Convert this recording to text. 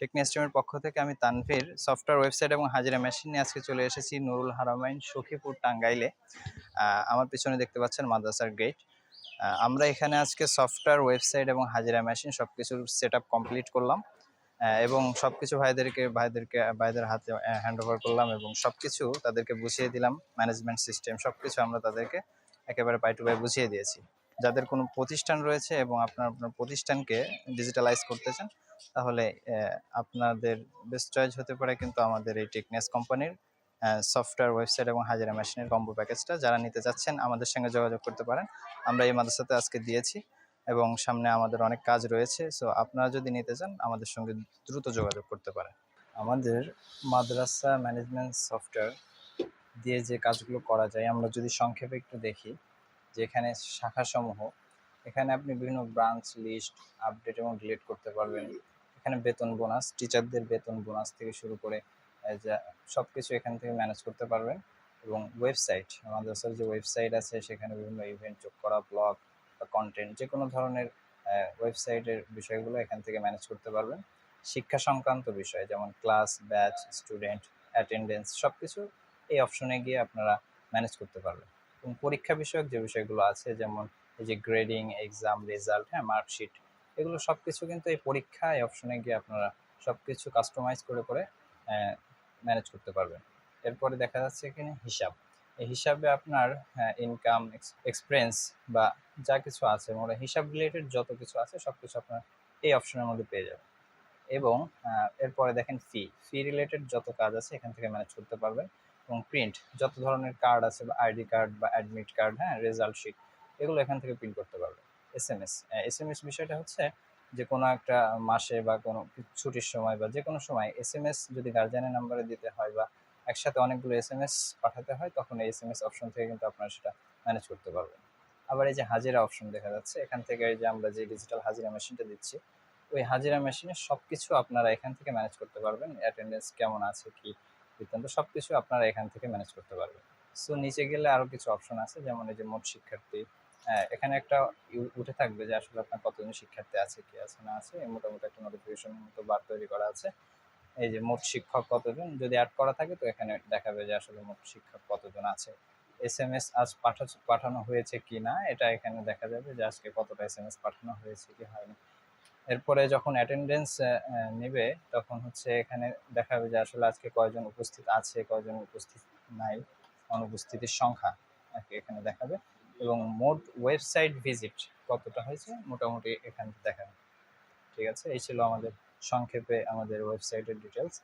টেকনিস্ট্রিমের পক্ষ থেকে আমি তানভীর, সফটওয়্যার ওয়েবসাইট এবং হাজিরা মেশিন নিয়ে আজকে চলে এসেছি নুরুল হারামাইন সখীপুর টাঙ্গাইলে। আমার পিছনে দেখতে পাচ্ছেন মাদ্রাসার গেট আমরা এখানে আজকে সফটওয়্যার, ওয়েবসাইট এবং হাজিরা মেশিন সব কিছুর সেট কমপ্লিট করলাম এবং সব কিছু ভাইদেরকে ভাইদেরকে, ভাইদের হাতে হ্যান্ড ওভার করলাম এবং সব কিছু তাদেরকে বুঝিয়ে দিলাম। ম্যানেজমেন্ট সিস্টেম সব কিছু আমরা তাদেরকে একেবারে পাই টু পাই বুঝিয়ে দিয়েছি। যাদের কোনো প্রতিষ্ঠান রয়েছে এবং আপনার আপনার প্রতিষ্ঠানকে ডিজিটালাইজ করতে চান তাহলে আপনাদের বেস্ট চয়েস হতে পারে কিন্তু আমাদের এই টেকনেস কোম্পানির সফটওয়্যার ওয়েবসাইট এবং হাজিরা মেশিনের কম্বো প্যাকেজটা যারা নিতে চাচ্ছেন, আমাদের সঙ্গে যোগাযোগ করতে পারেন। আমরা এই মাদ্রাসাতে আজকে দিয়েছি এবং সামনে আমাদের অনেক কাজ রয়েছে। সো আপনারা যদি নিতে চান, আমাদের সঙ্গে দ্রুত যোগাযোগ করতে পারেন। আমাদের মাদ্রাসা ম্যানেজমেন্ট সফটওয়্যার দিয়ে যে কাজগুলো করা যায়, আমরা যদি সংক্ষেপে একটু দেখি। যে এখানে শাখাসমূহ, এখানে আপনি বিভিন্ন ব্রাঞ্চ লিস্ট আপডেট এবং ডিলিট করতে পারবেন। এখানে বেতন বোনাস টিচারদের বেতন বোনাস থেকে শুরু করে সব কিছু এখান থেকে ম্যানেজ করতে পারবেন। এবং ওয়েবসাইট মাদ্রাসার যে ওয়েবসাইট আছে, সেখানে বিভিন্ন ইভেন্ট যোগ করা ব্লগ বা কন্টেন্ট যে কোনো ধরনের ওয়েবসাইটের বিষয়গুলো এখান থেকে ম্যানেজ করতে পারবেন। শিক্ষা সংক্রান্ত বিষয়, যেমন ক্লাস ব্যাচ স্টুডেন্ট অ্যাটেন্ডেন্স সব কিছু এই অপশনে গিয়ে আপনারা ম্যানেজ করতে পারবেন। পরীক্ষা বিষয়ক যে বিষয়গুলো আছে, যেমন এই যে গ্রেডিং এক্সাম রেজাল্ট হ্যাঁ মার্কশিট এগুলো সব কিছু কিন্তু এই পরীক্ষা এই অপশনে গিয়ে আপনারা সব কিছু কাস্টমাইজ করে করে ম্যানেজ করতে পারবেন। এরপরে দেখা যাচ্ছে এখানে হিসাব। এই হিসাবে আপনার ইনকাম এক্সপিরিয়েন্স বা যা কিছু আছে মানে হিসাব রিলেটেড যত কিছু আছে সব কিছু আপনার এই অপশনের মধ্যে পেয়ে যাবেন। এবং এরপরে দেখেন ফি ফি রিলেটেড যত কাজ আছে এখান থেকে ম্যানেজ করতে পারবেন এবং প্রিন্ট যত ধরনের কার্ড আছে বা আইডি কার্ড বা অ্যাডমিট কার্ড হ্যাঁ রেজাল্ট শিট এগুলো এখান থেকে প্রিন্ট করতে পারবেন। S M S S M S বিষয়টা হচ্ছে যে কোনো একটা মাসে বা কোনো ছুটির সময় বা যে কোনো সময় এস এম এস যদি গার্জিয়ানের নাম্বারে দিতে হয় বা একসাথে অনেকগুলো এস এম এস পাঠাতে হয়, তখন এই এস এম এস অপশন থেকে কিন্তু আপনারা সেটা ম্যানেজ করতে পারবেন। আবার এই যে হাজিরা অপশন দেখা যাচ্ছে, এখান থেকে যে আমরা যে ডিজিটাল হাজিরা মেশিনটা দিচ্ছি ওই হাজিরা মেশিনে সব কিছু আপনারা এখান থেকে ম্যানেজ করতে পারবেন। অ্যাটেন্ডেন্স কেমন আছে, কি বৃত্তান্ত সব কিছু আপনারা এখান থেকে ম্যানেজ করতে পারবেন। সো নিচে গেলে আরও কিছু অপশন আছে, যেমন এই যে মোট শিক্ষার্থী। হ্যাঁ এখানে একটা উঠে থাকবে যে আসলে আপনার কতজন শিক্ষার্থী আছে, কি আছে, না আছে। মোটামুটি একটা নোটিফিকেশন মতো বার তৈরি করা আছে। এই যে মোট শিক্ষক কতজন, যদি অ্যাড করা থাকে, তো এখানে দেখাবে যে আসলে মোট শিক্ষক কতজন আছে। এস এম এস আজ পাঠা পাঠানো হয়েছে কি না, এটা এখানে দেখা যাবে যে আজকে কতটা এস এম এস পাঠানো হয়েছে, কি হয়নি। এরপরে যখন অ্যাটেন্ডেন্স নেবে, তখন হচ্ছে এখানে দেখাবে যে আসলে আজকে কয়জন উপস্থিত আছে, কয়জন উপস্থিত নাই, অনুপস্থিতির সংখ্যা এখানে দেখাবে। এবং মোট ওয়েবসাইট ভিজিট কতটা হয়েছে, মোটামুটি এখানে দেখাবে। ঠিক আছে, এই ছিল আমাদের সংক্ষেপে আমাদের ওয়েবসাইটের ডিটেলস